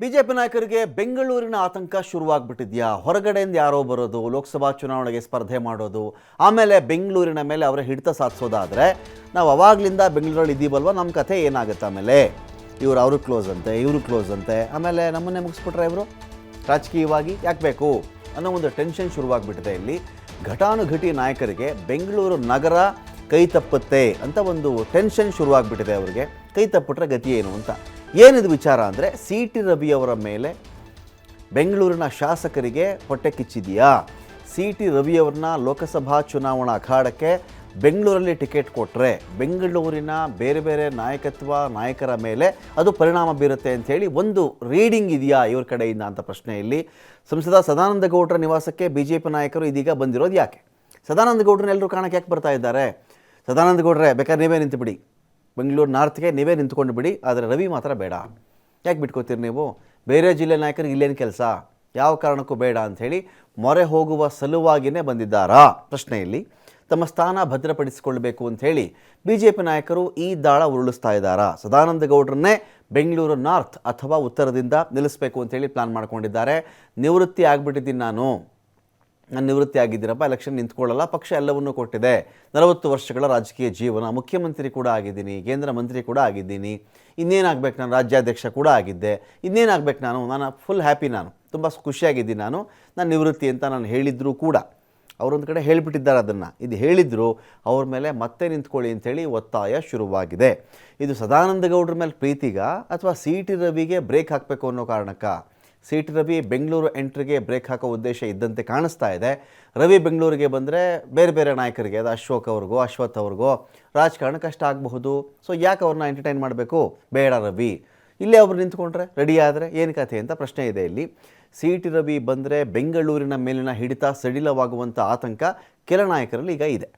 BJP ನಾಯಕರಿಗೆ ಬೆಂಗಳೂರಿನ ಆತಂಕ ಶುರುವಾಗ್ಬಿಟ್ಟಿದ್ಯಾ? ಹೊರಗಡೆಯಿಂದ ಯಾರೋ ಬರೋದು, ಲೋಕಸಭಾ ಚುನಾವಣೆಗೆ ಸ್ಪರ್ಧೆ ಮಾಡೋದು, ಆಮೇಲೆ ಬೆಂಗಳೂರಿನ ಮೇಲೆ ಅವರ ಹಿಡಿತ ಸಾಧಿಸೋದಾದರೆ ನಾವು ಅವಾಗಲಿಂದ ಬೆಂಗಳೂರಲ್ಲಿ ಇದ್ದೀವಲ್ವ ನಮ್ಮ ಕಥೆ ಏನಾಗುತ್ತೆ ಆಮೇಲೆ? ಇವರು ಅವರು ಕ್ಲೋಸ್ ಅಂತೆ, ಇವರು ಕ್ಲೋಸ್ ಅಂತೆ, ಆಮೇಲೆ ನಮ್ಮನ್ನೇ ಮುಗಿಸ್ಬಿಟ್ರೆ ಇವರು? ರಾಜಕೀಯವಾಗಿ ಯಾಕೆ ಬೇಕು? ಅನ್ನೋ ಒಂದು ಟೆನ್ಷನ್ ಶುರುವಾಗ್ಬಿಟ್ಟಿದೆ ಇಲ್ಲಿ. ಘಟಾನುಘಟಿ ನಾಯಕರಿಗೆ ಬೆಂಗಳೂರು ನಗರ ಕೈ ತಪ್ಪುತ್ತೆ ಅಂತ ಒಂದು ಟೆನ್ಷನ್ ಶುರುವಾಗ್ಬಿಟ್ಟಿದೆ ಅವರಿಗೆ. ಕೈ ತಪ್ಪಿಟ್ರೆ ಗತಿ ಏನು ಅಂತ? ಏನಿದು ವಿಚಾರ ಅಂದರೆ ಸಿ ಟಿ ರವಿಯವರ ಮೇಲೆ ಬೆಂಗಳೂರಿನ ಶಾಸಕರಿಗೆ ಹೊಟ್ಟೆ ಕಿಚ್ಚಿದೆಯಾ? ಸಿ ಟಿ ರವಿಯವ್ರನ್ನ ಲೋಕಸಭಾ ಚುನಾವಣಾ ಅಖಾಡಕ್ಕೆ ಬೆಂಗಳೂರಲ್ಲಿ ಟಿಕೆಟ್ ಕೊಟ್ಟರೆ ಬೆಂಗಳೂರಿನ ಬೇರೆ ಬೇರೆ ನಾಯಕತ್ವ ನಾಯಕರ ಮೇಲೆ ಅದು ಪರಿಣಾಮ ಬೀರುತ್ತೆ ಅಂಥೇಳಿ ಒಂದು ರೀಡಿಂಗ್ ಇದೆಯಾ ಇವ್ರ ಕಡೆಯಿಂದ ಅಂತ ಪ್ರಶ್ನೆಯಲ್ಲಿ ಸಂಸದ ಸದಾನಂದ ಗೌಡರ ನಿವಾಸಕ್ಕೆ ಬಿ ಜೆ ಪಿ ನಾಯಕರು ಇದೀಗ ಬಂದಿರೋದು ಯಾಕೆ? ಸದಾನಂದ ಗೌಡ್ರನ್ನ ಎಲ್ಲರೂ ಕಾಣಕ್ಕೆ ಯಾಕೆ ಬರ್ತಾ ಇದ್ದಾರೆ? ಸದಾನಂದ ಗೌಡ್ರೆ, ಬೇಕಾದ್ರೆ ನೀವೇ ನಿಂತು ಬಿಡಿ ಬೆಂಗಳೂರು ನಾರ್ತ್ಗೆ ನೀವೇ ನಿಂತ್ಕೊಂಡು ಬಿಡಿ, ಆದರೆ ರವಿ ಮಾತ್ರ ಬೇಡ. ಯಾಕೆ ಬಿಟ್ಕೋತೀರಿ ನೀವು? ಬೇರೆ ಜಿಲ್ಲೆ ನಾಯಕರಿಗೆ ಇಲ್ಲೇನು ಕೆಲಸ? ಯಾವ ಕಾರಣಕ್ಕೂ ಬೇಡ ಅಂಥೇಳಿ ಮೊರೆ ಹೋಗುವ ಸಲುವಾಗಿಯೇ ಬಂದಿದ್ದಾರಾ? ಪ್ರಶ್ನೆಯಲ್ಲಿ ತಮ್ಮ ಸ್ಥಾನ ಭದ್ರಪಡಿಸಿಕೊಳ್ಳಬೇಕು ಅಂಥೇಳಿ ಬಿ ಜೆ ಪಿ ನಾಯಕರು ಈ ದಾಳ ಉರುಳಿಸ್ತಾ ಇದ್ದಾರಾ? ಸದಾನಂದ ಗೌಡ್ರನ್ನೇ ಬೆಂಗಳೂರು ನಾರ್ತ್ ಅಥವಾ ಉತ್ತರದಿಂದ ನಿಲ್ಲಿಸಬೇಕು ಅಂತೇಳಿ ಪ್ಲಾನ್ ಮಾಡ್ಕೊಂಡಿದ್ದಾರೆ. ನಿವೃತ್ತಿ ಆಗಿಬಿಟ್ಟಿದ್ದೀನಿ ನಾನು ನಾನು. ನಿವೃತ್ತಿ ಆಗಿದ್ದೀರಪ್ಪ ಎಲೆಕ್ಷನ್ ನಿಂತ್ಕೊಳ್ಳಲ್ಲ, ಪಕ್ಷ ಎಲ್ಲವನ್ನೂ ಕೊಟ್ಟಿದೆ. ನಲವತ್ತು ವರ್ಷಗಳ ರಾಜಕೀಯ ಜೀವನ, ಮುಖ್ಯಮಂತ್ರಿ ಕೂಡ ಆಗಿದ್ದೀನಿ, ಕೇಂದ್ರ ಮಂತ್ರಿ ಕೂಡ ಆಗಿದ್ದೀನಿ, ಇನ್ನೇನಾಗಬೇಕು ನಾನು, ರಾಜ್ಯಾಧ್ಯಕ್ಷ ಕೂಡ ಆಗಿದ್ದೆ, ಇನ್ನೇನಾಗಬೇಕು ನಾನು ನಾನು ಫುಲ್ ಹ್ಯಾಪಿ ನಾನು, ತುಂಬ ಖುಷಿಯಾಗಿದ್ದೀನಿ ನಾನು ನಾನು ನಿವೃತ್ತಿ ಅಂತ ನಾನು ಹೇಳಿದರೂ ಕೂಡ. ಅವರೊಂದು ಕಡೆ ಹೇಳಿಬಿಟ್ಟಿದ್ದಾರೆ ಅದನ್ನು. ಇದು ಹೇಳಿದ್ರು, ಅವ್ರ ಮೇಲೆ ಮತ್ತೆ ನಿಂತ್ಕೊಳ್ಳಿ ಅಂಥೇಳಿ ಒತ್ತಾಯ ಶುರುವಾಗಿದೆ. ಇದು ಸದಾನಂದ ಗೌಡ್ರ ಮೇಲೆ ಪ್ರೀತಿಗ ಅಥವಾ ಸಿ ಟಿ ರವಿಗೆ ಬ್ರೇಕ್ ಹಾಕಬೇಕು ಅನ್ನೋ ಕಾರಣಕ್ಕ? ಸಿ ಟಿ ರವಿ ಬೆಂಗಳೂರು ಎಂಟ್ರಿಗೆ ಬ್ರೇಕ್ ಹಾಕೋ ಉದ್ದೇಶ ಇದ್ದಂತೆ ಕಾಣಿಸ್ತಾ ಇದೆ. ರವಿ ಬೆಂಗಳೂರಿಗೆ ಬಂದರೆ ಬೇರೆ ಬೇರೆ ನಾಯಕರಿಗೆ, ಅದು ಅಶೋಕ್ ಅವ್ರಿಗೋ, ಅಶ್ವಥ್ ಅವ್ರಿಗೋ, ರಾಜಕಾರಣ ಕಷ್ಟ ಆಗಬಹುದು. ಸೊ ಯಾಕೆ ಅವ್ರನ್ನ ಎಂಟರ್ಟೈನ್ ಮಾಡಬೇಕು? ಬೇಡ ರವಿ. ಇಲ್ಲೇ ಒಬ್ರು ನಿಂತ್ಕೊಂಡ್ರೆ ರೆಡಿ ಆದರೆ ಏನು ಕಥೆ ಅಂತ ಪ್ರಶ್ನೆ ಇದೆ ಇಲ್ಲಿ. ಸಿ ಟಿ ರವಿ ಬಂದರೆ ಬೆಂಗಳೂರಿನ ಮೇಲಿನ ಹಿಡಿತ ಸಡಿಲವಾಗುವಂಥ ಆತಂಕ ಕೆಲ ನಾಯಕರಲ್ಲಿ ಈಗ ಇದೆ.